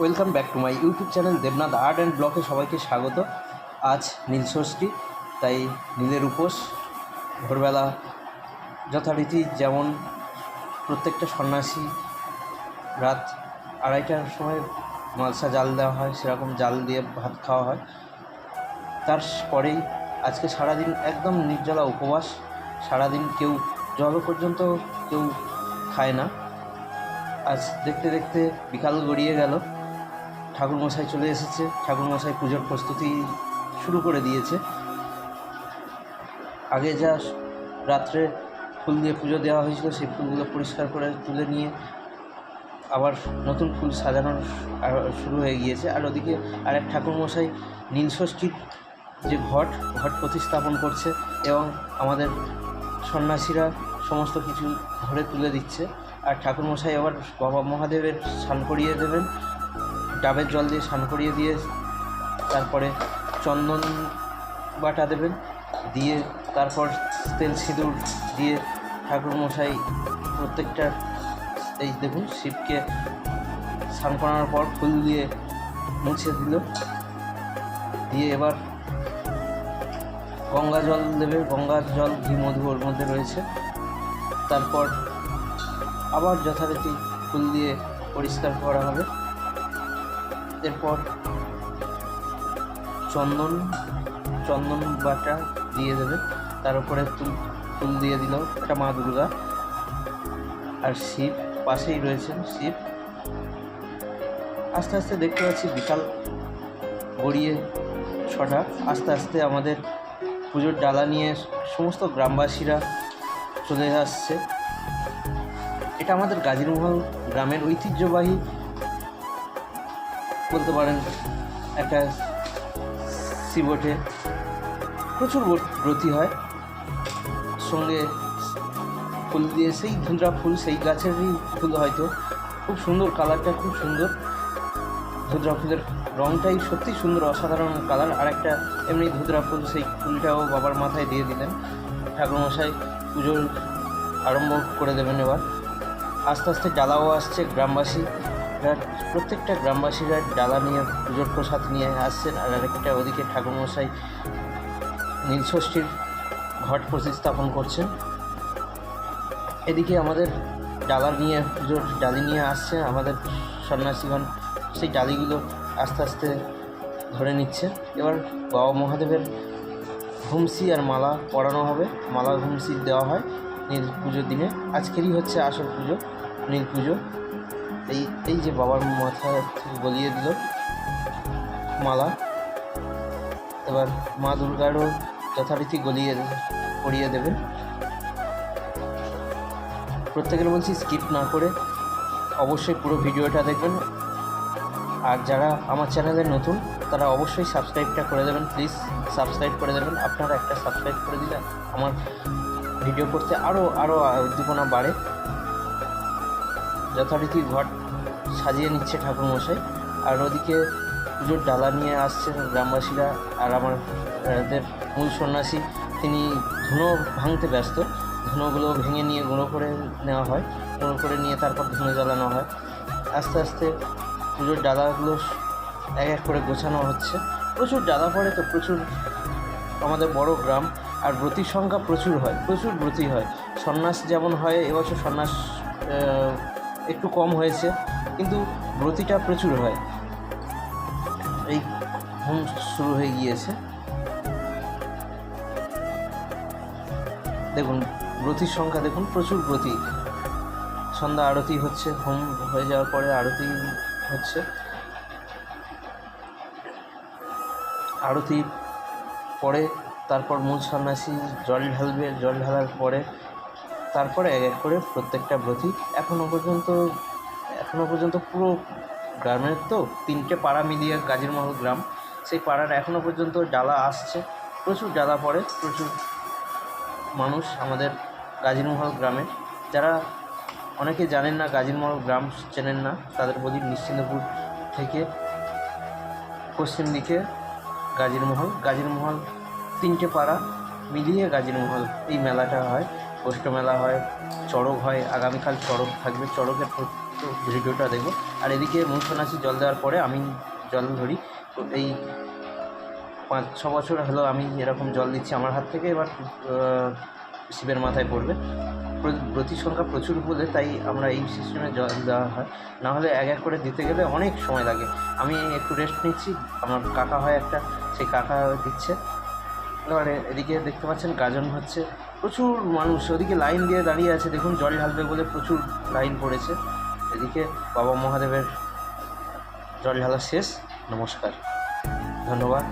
Welcome back to my YouTube channel Debnath art and ব্লকে সবাইকে স্বাগত। আজ নীল ষষ্ঠী, তাই নীলের উপোস, ভোরবেলা যথারীতি যেমন প্রত্যেকটা সন্ন্যাসী রাত আড়াইটার সময় মালসা জাল দেওয়া হয়, সেরকম জাল দিয়ে ভাত খাওয়া হয়। তারপরেই আজকে সারাদিন একদম নির্জলা উপবাস, সারাদিন কেউ জল পর্যন্ত কেউ খায় না। আজ দেখতে দেখতে বিকাল গড়িয়ে গেল। ঠাকুরমশাই চলে এসেছে। ঠাকুরমশাই পুজোর প্রস্তুতি শুরু করে দিয়েছে। আগে যা রাত্রে ফুল দিয়ে পুজো দেওয়া হয়েছিল, সেই ফুলগুলো পরিষ্কার করে তুলে নিয়ে আবার নতুন ফুল সাজানোর শুরু হয়ে গিয়েছে। আর ওদিকে আরেক ঠাকুরমশাই নীলষষ্ঠীর যে ঘট ঘট প্রতিস্থাপন করছে এবং আমাদের সন্ন্যাসীরা সমস্ত কিছু ধরে তুলে দিচ্ছে। আর ঠাকুরমশাই আবার বাবা মহাদেবের স্নান করিয়ে দেবেন। ডাবের জল দিয়ে স্নান করিয়ে দিয়ে তারপরে চন্দন বাটা দেবেন, দিয়ে তারপর তেল সিঁদুর দিয়ে ঠাকুরমশাই প্রত্যেকটা এই দেখুন শিবকে স্নান করানোর পর ফুল দিয়ে মুছে দিল। দিয়ে এবার গঙ্গা জল দেবে, গঙ্গার জল ঘি মধু ওর মধ্যে রয়েছে। তারপর আবার যথারীতি ফুল দিয়ে পরিষ্কার করা হবে। এরপর চন্দন চন্দন বাটা দিয়ে দেবে। তার উপরে তুল ফুল দিয়ে দিল একটা মা দুর্গা আর শিব, পাশেই রয়েছেন শিব। আস্তে আস্তে দেখতে পাচ্ছি বিকাল গড়িয়ে ছটা। আস্তে আস্তে আমাদের পুজোর ডালা নিয়ে সমস্ত গ্রামবাসীরা চলে আসছে। এটা আমাদের গাজীরমহল গ্রামের ঐতিহ্যবাহী বলতে পারেন, একটা শিবটে প্রচুর ব্র- ব্রতী হয়। সঙ্গে ফুল দিয়ে সেই ধুন্দ্রা ফুল, সেই গাছেরই ফুল হয়তো। খুব সুন্দর কালারটা, খুব সুন্দর। ধুদ্রা ফুলের রঙটাই সত্যি সুন্দর, অসাধারণ কালার। আর একটা এমনি ধুদ্রা ফুল, সেই ফুলটাও বাবার মাথায় দিয়ে দিলেন। ঠাকুরমশাই পুজোর আরম্ভ করে দেবেন এবার। আস্তে আস্তে জ্বালাও আসছে গ্রামবাসী। প্রত্যেকটা গ্রামবাসীরা ডালা নিয়ে পুজোর প্রসাদ নিয়ে আসছেন, আর আরেকটা ওদিকে ঠাকুরমশাই নীলষষ্ঠীর ঘট প্রতিস্থাপন করছেন। এদিকে আমাদের ডালা নিয়ে, পুজোর ডালি নিয়ে আসছে, আমাদের সন্ন্যাসীগণ সেই ডালিগুলো আস্তে আস্তে ধরে নিচ্ছে। এবার বাবা মহাদেবের ঘুমসি আর মালা পরানো হবে। মালা ঘুমসি দেওয়া হয় নীল পুজোর দিনে। আজকেরই হচ্ছে আসল পুজো, নীল পুজো। এই এই যে বাবার মাথা গলিয়ে দিল। মালা। এবার মা দুর্গারও যথারীতি গলিয়ে পরিয়ে দেবে। প্রত্যেকের বলছি স্কিপ না করে অবশ্যই পুরো ভিডিওটা দেখবেন। আর যারা আমার চ্যানেলে নতুন, তারা অবশ্যই সাবস্ক্রাইবটা করে দেবেন প্লিজ সাবস্ক্রাইব করে দেবেন। আপনারা একটা সাবস্ক্রাইব করে দিলে আমার ভিডিও করতে আরও আরও উদ্দীপনা বাড়ে। যথারীতি ঘট সাজিয়ে নিচ্ছে ঠাকুরমশাই। আর ওদিকে পুজোর ডালা নিয়ে আসছেন গ্রামবাসীরা। আর আমার, আমাদের মূল সন্ন্যাসী, তিনি ধুনো ভাঙতে ব্যস্ত। ধুনোগুলো ভেঙে নিয়ে গুঁড়ো করে নেওয়া হয়। গুঁড়ো করে নিয়ে তারপর ধুনো জ্বালানো হয়। আস্তে আস্তে পুজোর ডালাগুলো এক এক করে গোছানো হচ্ছে। প্রচুর ডালা পড়ে তো, প্রচুর আমাদের বড় গ্রাম। আর ব্রতির সংখ্যা প্রচুর হয়, প্রচুর ব্রতী হয়। সন্ন্যাস যেমন হয়, এবছর সন্ন্যাস একটু কম হয়েছে, কিন্তু ব্রতিটা প্রচুর হয়। এই হোম শুরু হয়ে গিয়েছে। দেখুন ব্রতির সংখ্যা দেখুন, প্রচুর ব্রতী সন্ধ্যা আরতি হচ্ছে হোম হয়ে যাওয়ার পরে আরতি হচ্ছে। আরতি পরে, তারপর মূল সন্ন্যাসী জল ঢালবে, জল ঢালার পরে তারপরে এক এক করে প্রত্যেকটা ব্রতী এখনও পর্যন্ত এখনও পর্যন্ত পুরো গ্রামের তো তিনটে পাড়া মিলিয়ে গাজীরমহল গ্রাম। সেই পাড়ার এখনও পর্যন্ত ডালা আসছে। প্রচুর ডালা পড়ে, প্রচুর মানুষ আমাদের গাজীরমহল গ্রামে। যারা অনেকে জানেন না গাজীরমহল গ্রাম চেনেন না, তাদের বলি নিশ্চিন্দপুর থেকে পশ্চিম দিকে গাজীরমহল গাজীরমহল তিনটে পাড়া মিলিয়ে গাজীরমহল এই মেলাটা হয়। পৌষ মেলা হয়, চড়ক হয়, আগামীকাল চড়ক থাকবে, চড়কের ভিডিওটা দেখো আর এদিকে মুখ সন্ন্যাসী জল দেওয়ার পরে আমি জল ধরি। তো এই পাঁচ, ছ বছর হলো আমি এরকম জল দিচ্ছি আমার হাত থেকে, এবার শিবের মাথায় পড়বে। প্র- ব্রতির সংখ্যা প্রচুর বলে তাই আমরা এই সিস্টেমে জল দেওয়া হয়। না হলে এক এক করে দিতে গেলে অনেক সময় লাগে। আমি একটু রেস্ট নিচ্ছি, আমার কাকা হয় একটা, সেই কাকা দিচ্ছে। এবারে এদিকে দেখতে পাচ্ছেন গাজন হচ্ছে। প্রচুর মানুষ ওদিকে লাইন দিয়ে দাঁড়িয়ে আছে, দেখুন জল ঢালবে বলে প্রচুর লাইন পড়েছে। এদিকে বাবা মহাদেবের জল ঢালা শেষ, নমস্কার। ধন্যবাদ।